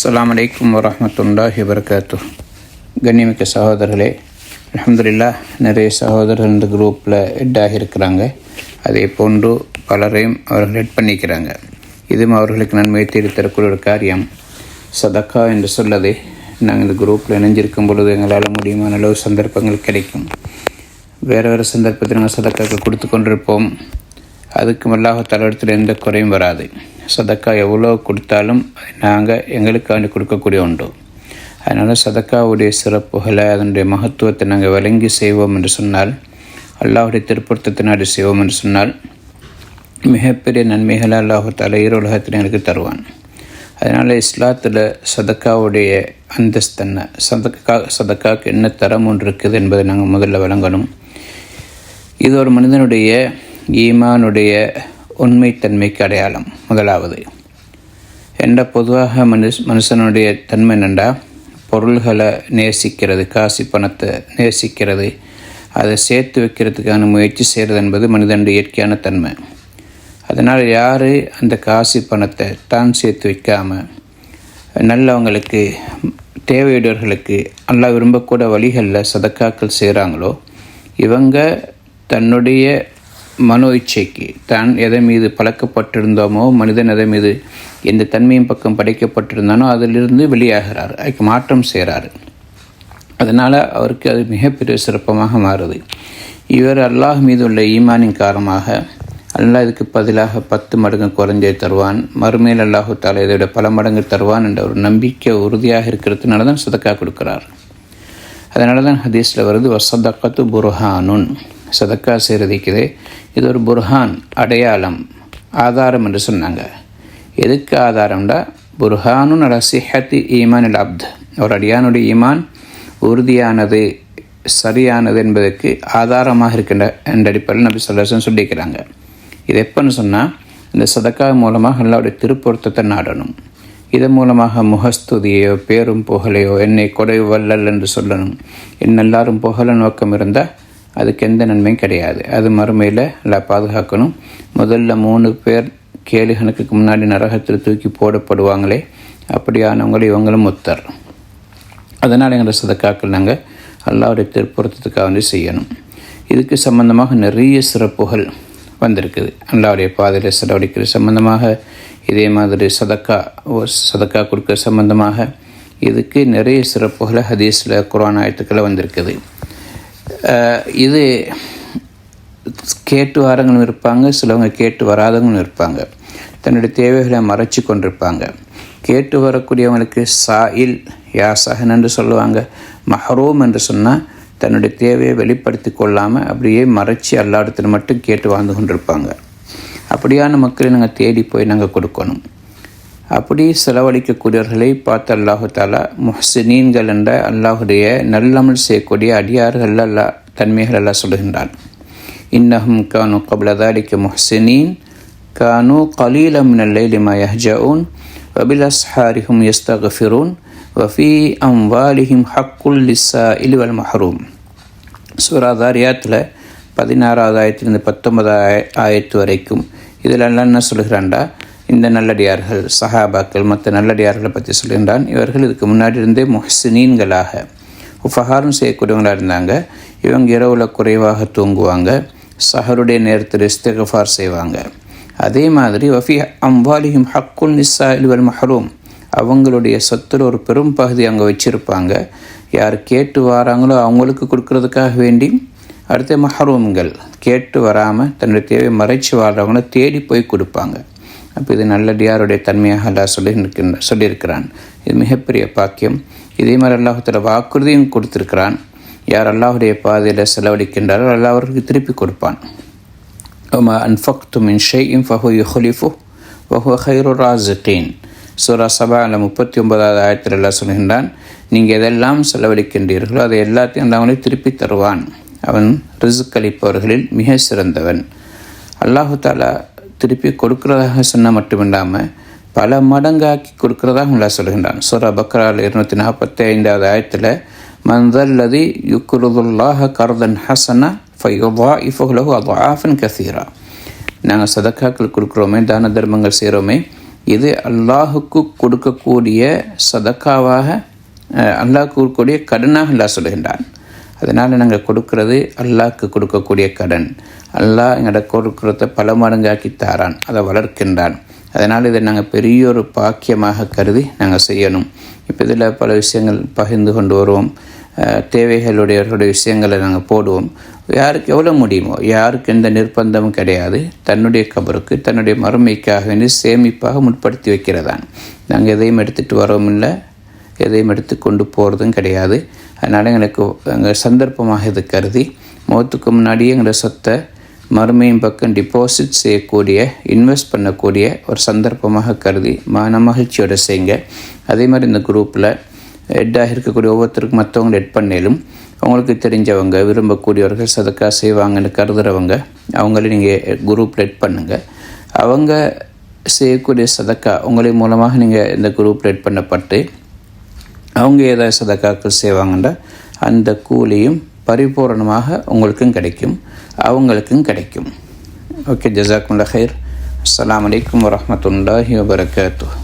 அஸ்லாம் அலைக்கும் வரமத்துல்லாஹி வபரகாத்து கண்ணிமிக்க சகோதரர்களே அலமதுல்லா நிறைய சகோதரர்கள் இந்த குரூப்பில் ஹெட்டாக இருக்கிறாங்க அதே போன்று பலரையும் அவர்கள் ஹெட் பண்ணிக்கிறாங்க. இதுவும் அவர்களுக்கு நன்மை தேடி தரக்கூடிய ஒரு காரியம். சதக்கா என்று சொல்லதை நாங்கள் இந்த குரூப்பில் இணைஞ்சிருக்கும் பொழுது எங்களால் முடியுமான அளவு சந்தர்ப்பங்கள் கிடைக்கும். வேறு வேறு சந்தர்ப்பத்தில் நாங்கள் சதக்காக்கள் கொடுத்து கொண்டிருப்போம். அதுக்கு அல்லாஹ் தலைவரத்தில் எந்த குறையும் வராது. சதக்கா எவ்வளோ கொடுத்தாலும் நாங்கள் எங்களுக்காண்டி கொடுக்கக்கூடிய உண்டு. அதனால் சதக்காவுடைய சிறப்புகளை அதனுடைய மகத்துவத்தை நாங்கள் விளங்கி செய்வோம் என்று சொன்னால் அல்லாஹுடைய திருப்பொருத்தத்தினாடி செய்வோம் என்று சொன்னால் மிகப்பெரிய நன்மைகளை அல்லாஹு தலை உலகத்தில் எங்களுக்கு தருவான். அதனால் இஸ்லாத்தில் சதக்காவுடைய அந்தஸ்தன்ன சதக்கா சதக்காவுக்கு என்ன தரம் ஒன்று இருக்குது என்பதை நாங்கள் முதல்ல விளங்கணும் இது ஒரு மனிதனுடைய ஈமானுடைய உண்மைத்தன்மைக்கு அடையாளம். முதலாவது என்ற பொதுவாக மனுஷ் மனுஷனுடைய தன்மை என்னண்டா? பொருள்களை நேசிக்கிறது காசி பணத்தை நேசிக்கிறது அதை சேர்த்து வைக்கிறதுக்கான முயற்சி செய்கிறது என்பது மனிதனுடைய இயற்கையான தன்மை. அதனால் யார் அந்த காசி பணத்தை தான் சேர்த்து வைக்காமல் நல்லவங்களுக்கு தேவையுடையவர்களுக்கு நல்லா விரும்பக்கூட வழிகளில் சதக்காக்கள் செய்கிறாங்களோ இவங்க தன்னுடைய மனோ இச்சைக்கு தான் எதை மீது பழக்கப்பட்டிருந்தோமோ மனிதன் எதை மீது எந்த தன்மையின் பக்கம் படைக்கப்பட்டிருந்தானோ அதிலிருந்து வெளியாகிறார். அதுக்கு மாற்றம் செய்கிறார். அதனால் அவருக்கு அது மிகப்பெரிய சிறப்பமாக மாறுது. இவர் அல்லாஹ் மீது உள்ள ஈமானின் காரணமாக அல்லாஹ் இதுக்கு பதிலாக பத்து மடங்கு குறைஞ்சே தருவான். மறுமையில் அல்லாஹு தாலா விட பல மடங்கு தருவான் என்ற ஒரு நம்பிக்கை உறுதியாக இருக்கிறதுனால தான் சதக்கா கொடுக்குறார். அதனால தான் ஹதீஸில் வருது வசதக்கத்து புர்ஹானுன். சதக்கா செய்கிறதுக்குதே இது ஒரு புர்ஹான் அடையாளம் ஆதாரம் என்று சொன்னாங்க. எதுக்கு ஆதாரம்டா? புர்ஹானுன் அல சிஹத்தி ஈமான் அல் அப்த். ஒரு அடியானுடைய ஈமான் உறுதியானது சரியானது என்பதற்கு ஆதாரமாக இருக்கின்ற என்ற அடிப்படையில் நபி சொல்லசன் சொல்லிக்கிறாங்க இது எப்போன்னு சொன்னால் இந்த சதக்கா மூலமாக அல்லாவுடைய திருப்பொருத்தத்தை நாடணும். இதன் மூலமாக முகஸ்துதியோ பேரும் புகழையோ என்னை கொடை வல்லல் என்று சொல்லணும். என்ன எல்லாரும் புகழ நோக்கம் இருந்தால் அதுக்கு எந்த நன்மையும் கிடையாது. அது மறுமையில் எல்லாம் பாதுகாக்கணும். முதல்ல மூணு பேர் கேலு கணக்குக்கு முன்னாடி நரகத்தில் தூக்கி போடப்படுவாங்களே அப்படியானவங்களும் இவங்களும் முத்தர். அதனால் எங்களை சதக்காக்கள் நாங்கள் அல்லாவுடைய திருப்புறத்துக்காக வந்து செய்யணும். இதுக்கு சம்பந்தமாக நிறைய சிறப்புகள் வந்திருக்குது. அல்லாவுடைய பாதையில் செலவழிக்கிறது சம்பந்தமாக இதே மாதிரி சதக்கா சதக்கா கொடுக்க சம்பந்தமாக இதுக்கு நிறைய சிறப்புகளை ஹதீஸில் குரான் ஆயத்துக்களை வந்திருக்குது. இது கேட்டு வரவங்களும் இருப்பாங்க சிலவங்க கேட்டு வராதவங்களும் இருப்பாங்க. தன்னுடைய தேவைகளை மறைச்சி கொண்டிருப்பாங்க. கேட்டு வரக்கூடியவங்களுக்கு சாயில் யாசகன் என்று சொல்லுவாங்க. மஹரூம் என்று சொன்னால் தன்னுடைய தேவையை வெளிப்படுத்தி கொள்ளாமல் அப்படியே மறைச்சி எல்லா இடத்துல மட்டும் கேட்டு வாழ்ந்து கொண்டிருப்பாங்க. அப்படியான மக்களை நாங்கள் தேடி போய் நாங்கள் கொடுக்கணும். அப்படி செலவழிக்கக்கூடியவர்களை பார்த்து அல்லாஹு தாலா முஹ்சினீன்கள் என்ற அல்லாஹுடைய நல்லமல் செய்யக்கூடிய அடியார்கள் அல்லா தன்மைகள் எல்லாம் சொல்கின்றான் இன்னஹும் கானு கபலதாலிக்க முஹ்சினீன் கானு கலீலம் நல்லை லிமா யஹ்ஜவுன் வபில் அஸ்ஹாரிஹும் யஸ்தகஃபிரூன் வஃபி அம் வாலிஹிம் ஹக்குல் லிஸ்ஸா இலுவல் மஹரூம். சூராதாரியாத்தில் பதினாறாவது ஆயிரத்திலிருந்து பத்தொன்பதாவது ஆயிரத்து வரைக்கும் இதில் எல்லாம் என்ன சொல்கிறான்டா இந்த நல்லடியார்கள் சஹாபாக்கள் மற்ற நல்லடியார்களை பற்றி சொல்கின்றான். இவர்கள் இதுக்கு முன்னாடி இருந்தே முஹ்சினீன்களாக உபகாரம் செய்யக்கூடியவங்களாக இருந்தாங்க. இவங்க இரவில் குறைவாக தூங்குவாங்க. சஹருடைய நேரத்தில் இஸ்திகஃபார் செய்வாங்க. அதே மாதிரி வஃபி அம்பாலியும் ஹக்குல் நிஸ்ஸா இல்வல் மஹரூம். அவங்களுடைய சொத்தில் ஒரு பெரும் பகுதி அங்கே வச்சுருப்பாங்க. யார் கேட்டு வராங்களோ அவங்களுக்கு கொடுக்கறதுக்காக வேண்டி. அடுத்த மஹரூம்கள் கேட்டு வராமல் தன்னுடைய தேவை மறைச்சி வாழ்கிறவங்கள தேடி போய் கொடுப்பாங்க. அப்போ இது நல்லடியாருடைய தன்மையாக அல்லா சொல்லி இருக்கின்ற சொல்லியிருக்கிறான். இது மிகப்பெரிய பாக்கியம். இதே மாதிரி அல்லாஹத்தில் வாக்குறுதியும் கொடுத்துருக்கிறான். யார் அல்லாஹுடைய பாதையில் செலவழிக்கின்றாரோ அல்லா அவர்களுக்கு திருப்பி கொடுப்பான். ஒமா அன்ஃபக்து மின் ஷே இம் ஃபஹு யுஹலிஃபு வஹு ஹைரு ராசிகீன் சூரா சபா அல்ல முப்பத்தி ஒன்பதாவது ஆயிரத்தில் எல்லாம் சொல்கின்றான் நீங்கள் எதெல்லாம் செலவழிக்கின்றீர்களோ அதை எல்லாத்தையும் அல்லாஹனை திருப்பி தருவான். அவன் ரிசுக்களிப்பவர்களில் மிக சிறந்தவன். அல்லாஹு தாலா திருப்பி கொடுக்கிறதாக சொன்னால் மட்டுமில்லாமல் பல மடங்காக்கி கொடுக்கிறதாக உள்ள சொல்கின்றான். சூரா பக்ரால் இருநூற்றி நாற்பத்தி ஐந்தாவது ஆயிரத்தில் மந்தல்லதி யுக்குருதுல்லாஹ கர்தன் ஹசனா ஃபையுவா இஃபுலகு அதாஃபன் கசீரா. நாங்கள் சதக்காக்கள் கொடுக்குறோமே தான தர்மங்கள் செய்கிறோமே இது அல்லாஹுக்கு கொடுக்கக்கூடிய சதக்காவாக அல்லாஹ் அல்லாஹ்க்கு கடனாக அல்லாஹ் சொல்கின்றான். அதனால் நாங்கள் கொடுக்கறது அல்லாஹ்க்கு கொடுக்கக்கூடிய கடன். அல்லாஹ் எங்கள்ட கொடுக்கிறத பல மடங்காக்கி தாரான். அதை வளர்க்கின்றான். அதனால் இதை நாங்கள் பெரிய ஒரு பாக்கியமாக கருதி நாங்கள் செய்யணும். இப்போ இதில் பல விஷயங்கள் பகிர்ந்து கொண்டு வருவோம். தேவைகளுடையவர்களுடைய விஷயங்களை நாங்கள் போடுவோம். யாருக்கு எவ்வளோ முடியுமோ யாருக்கு எந்த நிர்பந்தமும் கிடையாது. தன்னுடைய கபருக்கு தன்னுடைய மறுமைக்காக வேண்டி சேமிப்பாக முற்படுத்தி வைக்கிறதான். நாங்கள் எதையும் எடுத்துகிட்டு வரவும் இல்லை எதையும் எடுத்து கொண்டு போகிறதும் கிடையாது. அதனால் எங்களுக்கு எங்கள் சந்தர்ப்பமாக இது கருதி முகத்துக்கு முன்னாடியே எங்களோட சொத்தை மறுமையும் பக்கம் டிபாசிட் செய்யக்கூடிய இன்வெஸ்ட் பண்ணக்கூடிய ஒரு சந்தர்ப்பமாக கருதி மன மகிழ்ச்சியோடு செய்யுங்க. அதே மாதிரி இந்த குரூப்பில் ஹெட்டாக இருக்கக்கூடிய ஒவ்வொருத்தருக்கும் மற்றவங்க ஹெட் பண்ணிலும் உங்களுக்கு தெரிஞ்சவங்க விரும்பக்கூடியவர்கள் சதக்கா செய்வாங்கன்னு கருதுறவங்க அவங்கள நீங்கள் குரூப்பில் ஹெட் பண்ணுங்கள் அவங்க செய்யக்கூடிய சதக்கா உங்களை மூலமாக நீங்கள் இந்த குரூப்பில் ஹெட் பண்ணப்பட்டு அவங்க ஏதாவது சதக்காக்கள் செய்வாங்கன்றா அந்த கூலியும் பரிபூரணமாக உங்களுக்கும் கிடைக்கும் அவங்களுக்கும் கிடைக்கும். ஓகே ஜசாக்குல்லா ஹைர் அஸ்லாம் வலைக்கம் வரமத்துல்லாஹி வபரகாத்துஹ்.